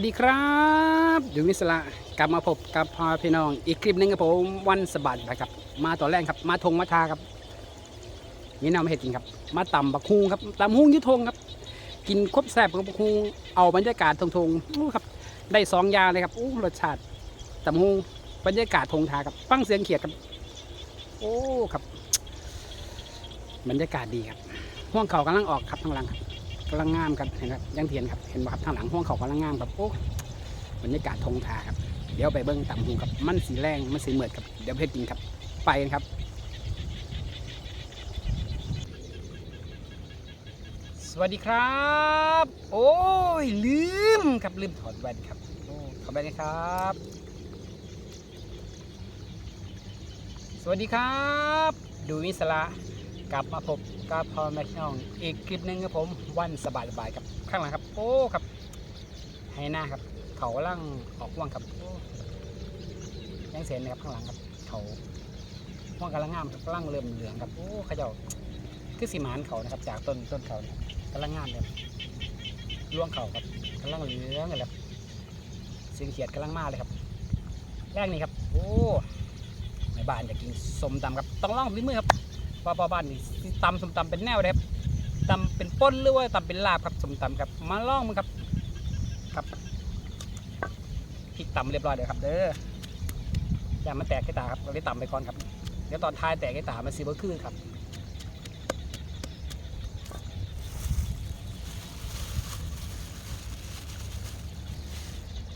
วัสดีครับอยู่วิศระกลับมาพบกับพ่อพี่น้อง อีกคลิปหนึงครับผมวันสบัดไปครับ มาต่อแรกครับ มาทงมาทาครับมีแนวมาเห็ดกินครับ มาต่ำบักฮุงครับตำฮุงอยุทงครับ กินครบแซ่บกับบักฮุงเอาบรรยากาศทงทงๆอู้ครับ ได้สองยาเลยครับอู้รสชาติตำฮุงบรรยากาศทงทาครับฟังเสียงเขียดครับ โอ้ครับ บรรยากาศดีครับห่วงเขากำลังออกครับข้างหลังครับ กำลังงามครับเห็นครับยังเทียนครับเห็นบ่ครับทางหลังห้องเขากำลังงามครับโอ้บรรยากาศทงทาครับเดี๋ยวไปเบิ้งต่ำหูครับมันสีแรงมันสีเหมือดครับเดี๋ยวเพชรจริงครับไปกันครับ สวัสดีครับ โอ้ยลืมครับลืมถอดแว่นครับโอ้ขอบคุณนะครับ สวัสดีครับ ดูวิสระ กลับมาพบกับพ่อแม่พี่น้องอีกคลิปหนึ่งครับผมวันสบายสบายๆครับข้างหลังครับ โอ้ครับให้หน้าครับ เขากำลังออกว่างครับยังเสียนนะครับข้างหลังครับ เขาว่างกำลังงามครับกำลังเริ่มเหลืองครับโอ้ขาเจ้าคือสีหมานเขานะครับ จากต้นต้นเขาเนี่ยกำลังงามเลยร่วงเขาครับกำลังเหลืองเลยครับสียงเขียดกำลังมาเลยครับ แรกนี่ครับ โอ้ในบ้านอยากกินสมตำครับ ต้องล่องฝีมือครับ ว่าพ่อบ้านนี่สิตำสมตำเป็นแนวเลยครับตำเป็นป้นหรือว่าตำเป็นลาบครับสมตำครับมาลองมันครับครับพริกตำเรียบร้อยเลยครับเด้ออย่ามาแตกให้ตาครับเราได้ตำไปก่อนครับเดี๋ยวตอนท้ายแตกให้ตามันซีเบอร์คือครับ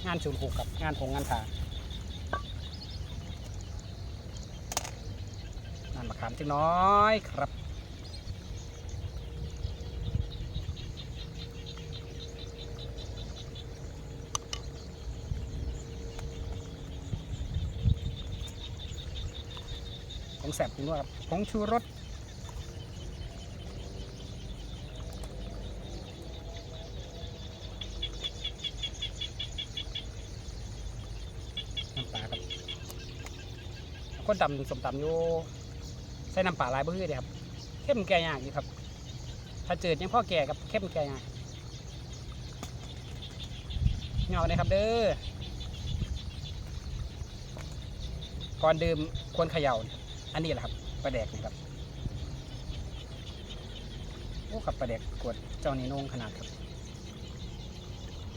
งานชุนผูกครับงานผงงานทาามะขามจังน้อยครับผงแสบผงนวดครับผงชูรสน้ำปลาครับคนตำสมตำอยู่ ใส่น้ำปลาหลายเบื่อเลยครับเข้มแก่ยากอยู่ครับ ถ้าจืดยังพ่อแก่ครับเข้มแก่ยากเงาเลยครับเด้อก่อนดื่มควรเขย่าอันนี้แหละครับปลาแดกนะครับโอ้ครับปลาแดกกวดเจ้านี่นุ่งขนาดครับ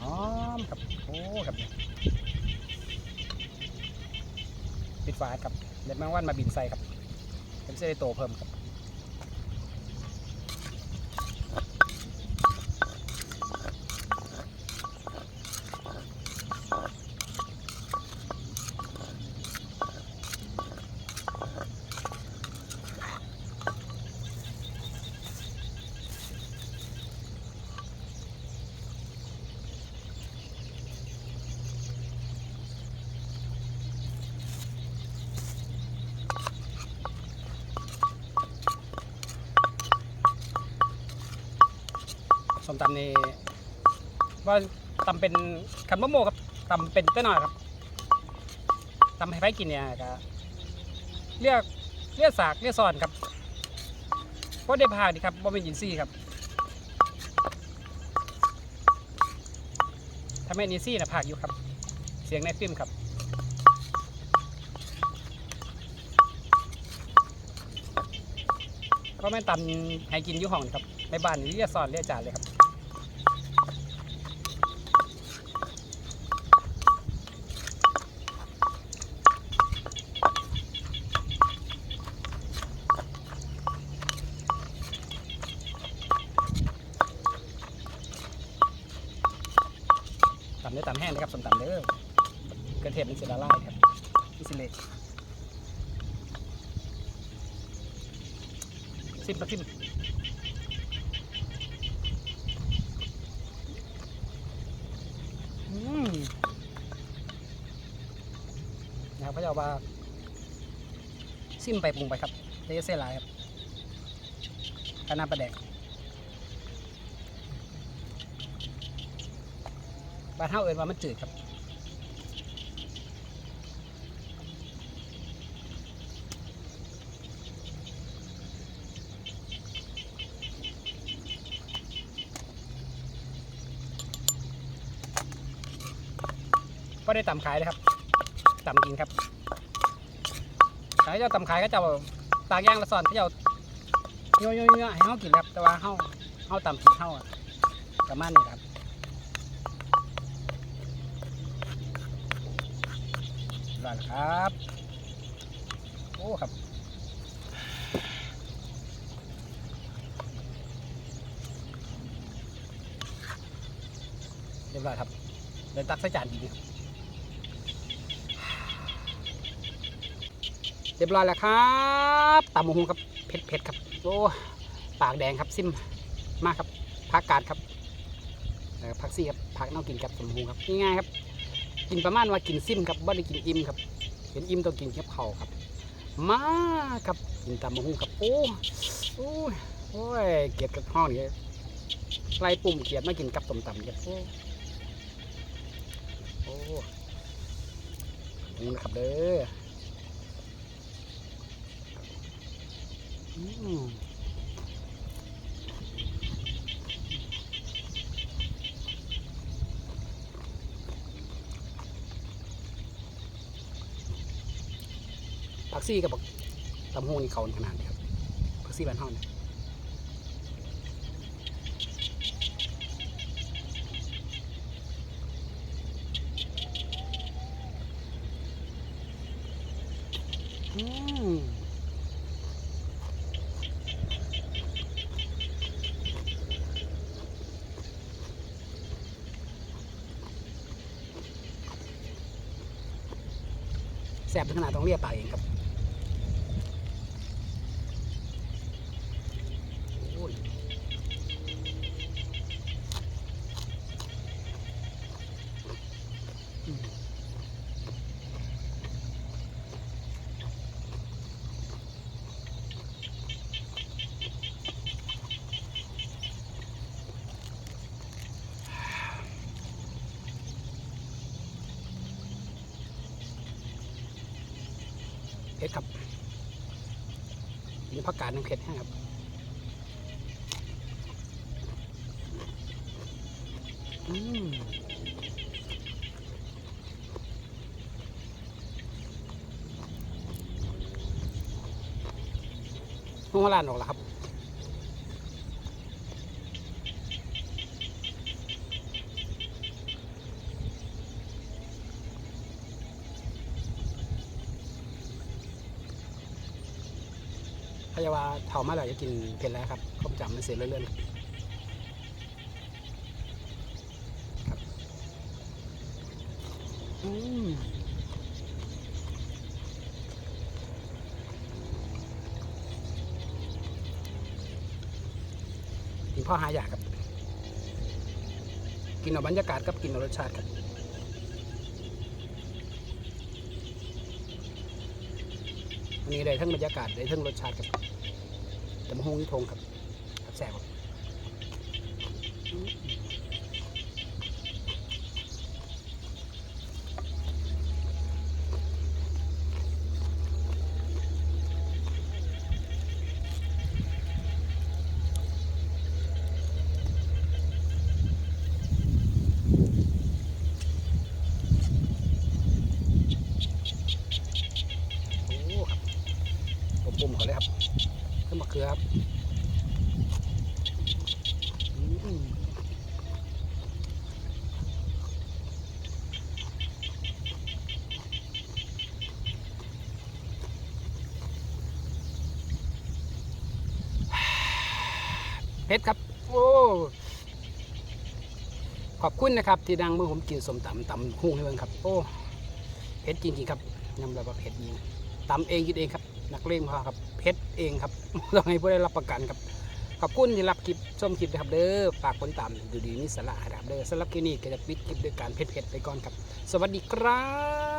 หอมครับโอ้ครับปิดฝาครับเด็ดแมงวันมาบินใส่ครับ จะได้โตเพิ่มครับ นี่ว่าตำเป็นคันมะโมครับตำเป็นก็หน่อยครับตำให้ไปกินเนี่ยก็เรียกเรียกสากเรียกซอนครับก็ได้พาดีครับว่าเป็นยินซี่ครับถ้าไม่ยิซี่นะพากอยู่ครับ เสียงในฟิล์มครับก็แม่ตำให้กินอยู่ห้องครับในบ้านนี่เรียกซอนเรียกจานเลยครับำเนื้อตำแห้งนะครับสมตำเด้อกระเทียมมันจะละลายครับนี่สิเล็กซิมปะซิมอืมนะครับเขาะเอาว่าซิมไปปรุงไปครับเลเซ่ลายครับคณะประแดก บ้านเฮาเอิ้นว่ามันจืดครับก็ได้ต่ำขายนะครับต่ำกินครับถ้าเจ้าตำขายก็จะตากย่างละซอนที่เจ้าโยโยโยให้เขากินครับ แต่ว่าเขาเขาต่ำกินเขาประมาณนี้ครับ ได้แล้วครับ โอ้ครับเรียบร้อยครับเดินตักใส่จานดีครับเรียบร้อยแล้วครับตำมะฮุงครับเผ็ดเผ็ดๆครับโอ้ปากแดงครับซิมมากครับผักกาดครับแล้วก็ผักซี่ครับผักเน่ากินกับตำมะฮุงครับง่ายๆครับ กินประมาณว่ากินซิมครับบ่ได้กินอิ่มครับเห็นอิ่มต้องกินแค่เผาครับ มาครับกินตำมะฮุ่งครับโอ้โอ้ยโอ้ยเกลียดกับห้องนี่ไล่ปุ่มเกลียดมากินกับต้มตำครับโอ้โอ้นี่นะครับเด้อ ผักซี่กับตำหูนี่เขาขนาดนี้ครับผักซี่บ้านเฮาเนี่ยอืมแสบถึงขนาดต้องเรียกปากเองครับโอ้ยอืม เผ็ดครับมีผักกาดน้ำเผ็ดครับอืมหัวลานออกแล้วครับ พ ยาวาเท่ามาแล้วจะกินเผ็ดแล้วครับข้มจำมันเสียเรื่อยๆครับอืมกินพ่อหาอยากครับ กินเอาบรรยากาศกับกินเอารสชาติครับ วันนี้ได้ทั้งบรรยากาศได้ทั้งรสชาติครับแต่มะฮุงยี่ทงครับครับแซ่บครับอืมโอ้ครับผมปุ่มเขาเลยครับ ขึ้นมะเขือครับอืมเพชรครับ โอ้ขอบคุณนะครับ ที่ดังเมื่อผมกินสมตำตำหุ้งให้เบิ่งครับ โอ้เผ็ดจริงๆครับยำแบบว่าเผ็ดจริงตำเองกินเองครับ นักเลงพอครับ เพชรเองครับ ต้องให้ผู้ได้รับประกันครับ ขอบคุณที่รับคลิปชมคลิปนะครับเด้อฝากคนตามดูดีนี่สาระนะครับเด้อสำหรับคลิปนี้ก็จะปิดคลิปด้วยการเพชรเพชรไปก่อนครับ สวัสดีครับ